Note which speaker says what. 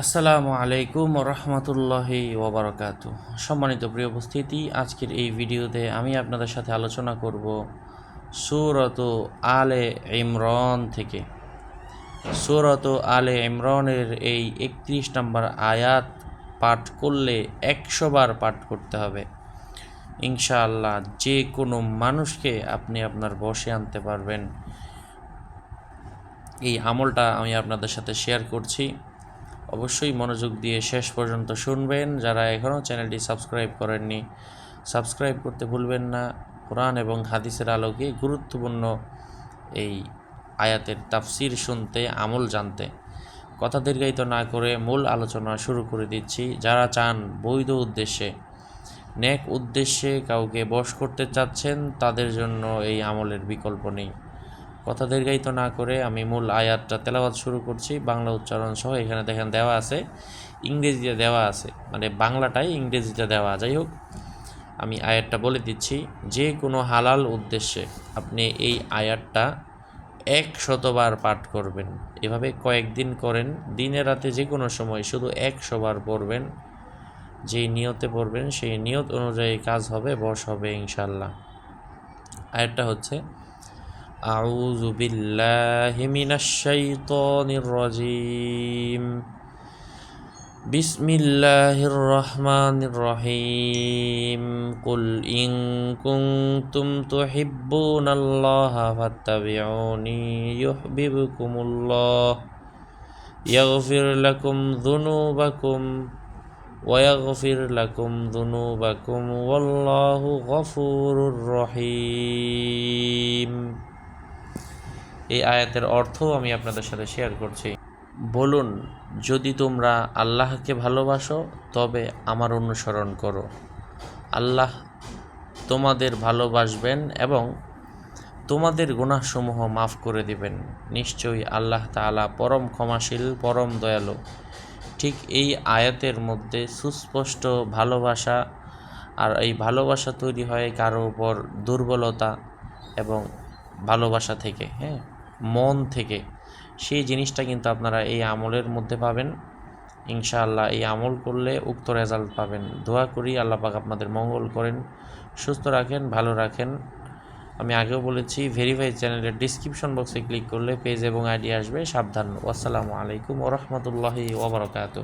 Speaker 1: আসসালামু আলাইকুম রহমতুল্লাহি ওবরাকাত। সম্মানিত প্রিয় উপস্থিতি, আজকের এই ভিডিওতে আমি আপনাদের সাথে আলোচনা করব সুরত আলে ইমরন থেকে। সুরত আলে ইমরনের এই একত্রিশ নম্বর আয়াত পাঠ করলে একশো বার পাঠ করতে হবে। ইনশাআল্লাহ যে কোনো মানুষকে আপনি আপনার বসে আনতে পারবেন। এই আমলটা আমি আপনাদের সাথে শেয়ার করছি। অবশ্যই মনোযোগ দিয়ে শেষ পর্যন্ত শুনবেন। যারা এখনও চ্যানেলটি সাবস্ক্রাইব করেননি, সাবস্ক্রাইব করতে ভুলবেন না। কোরআন এবং হাদিসের আলোকে গুরুত্বপূর্ণ এই আয়াতের তাফসির শুনতে, আমল জানতে। কথা দীর্ঘায়িত না করে মূল আলোচনা শুরু করে দিচ্ছি। যারা চান বৈধ উদ্দেশ্যে, নেক উদ্দেশ্যে কাউকে বশ করতে চাচ্ছেন, তাদের জন্য এই আমলের বিকল্প নেই। কথা দীর্ঘায়িত না করে আমি মূল আয়াতটা তেলাওয়াত শুরু করছি, বাংলা উচ্চারণ সহ এখানে দেখেন দেওয়া আছে, ইংরেজিতে দেওয়া আছে মানে বাংলাটাই ইংরেজিতে দেওয়া, যাই হোক। আমি আয়াতটা বলে দিচ্ছি, যে কোনো হালাল উদ্দেশ্যে আপনি এই আয়াতটা এক শতবার পাঠ করবেন। এভাবে কয়েকদিন করেন, দিনে রাতে যে কোনো সময় শুধু একশোবার পড়বেন, যেই নিয়তে পড়বেন সেই নিয়ত অনুযায়ী কাজ হবে বশ হবে ইনশাল্লাহ আয়াতটা হচ্ছে أعوذ بالله من الشيطان الرجيم بسم الله الرحمن الرحيم قل إن كنتم تحبون الله فاتبعوني يحببكم الله يغفر لكم ذنوبكم ويغفر لكم ذنوبكم والله غفور رحيم এই আয়াতের অর্থ আমি আপনাদের সাথে শেয়ার করছি। বলুন, যদি তোমরা আল্লাহকে ভালোবাসো, তবে আমার অনুসরণ করো। আল্লাহ তোমাদের ভালোবাসবেন এবং তোমাদের গুনাহসমূহ মাফ করে দিবেন। নিশ্চয়ই আল্লাহ তাআলা পরম ক্ষমাশীল, পরম দয়ালু। ঠিক এই আয়াতের মধ্যে সুস্পষ্ট ভালোবাসা আর এই ভালোবাসা তৈরি হয় কারও উপর দুর্বলতা এবং ভালোবাসা থেকে হ্যাঁ? মন থেকে। সেই জিনিসটা কিন্তু আপনারা এই আমলের মধ্যে পাবেন। ইনশাআল্লাহ এই আমল করলে উক্ত রেজাল্ট পাবেন। দোয়া করি আল্লাহ পাক আপনাদের মঙ্গল করেন, সুস্থ রাখেন, ভালো রাখেন। আমি আগেও বলেছি ভেরিফাই চ্যানেলের ডিসক্রিপশন বক্সে ক্লিক করলে পেজ এবং আইডি আসবে, সাবধান। আসসালামু আলাইকুম ওরহমতুল্লাহি ওবরাকাতু